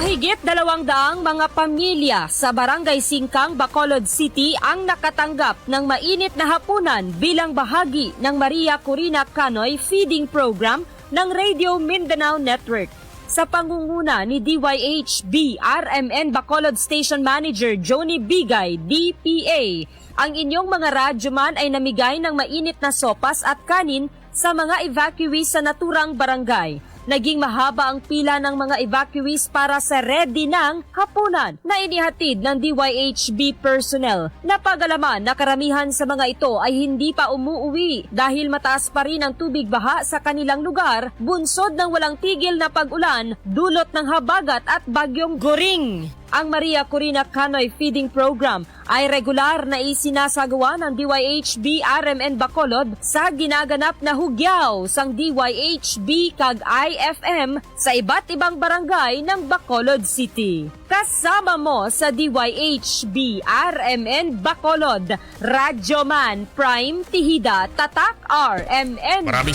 Mahigit dalawang daang mga pamilya sa Barangay Singkang, Bacolod City ang nakatanggap ng mainit na hapunan bilang bahagi ng Maria Corina Canoy Feeding Program ng Radio Mindanao Network. Sa pangunguna ni DYHB RMN Bacolod Station Manager Joni Bigay, DPA, ang inyong mga radyoman ay namigay ng mainit na sopas at kanin sa mga evacuees sa naturang barangay. Naging mahaba ang pila ng mga evacuees para sa ready ng hapunan na inihatid ng DYHB personnel. Napagalaman na karamihan sa mga ito ay hindi pa umuuwi dahil mataas pa rin ang tubig baha sa kanilang lugar, bunsod ng walang tigil na pag-ulan, dulot ng habagat at bagyong goring. Ang Maria Corina Canoy Feeding Program ay regular na isinasagawa ng DYHB RMN Bacolod sa ginaganap na hugyaw sang DYHB kag IFM sa iba't ibang barangay ng Bacolod City. Kasama mo sa DYHB RMN Bacolod, Radyoman Prime Tihida Tatak RMN. Maraming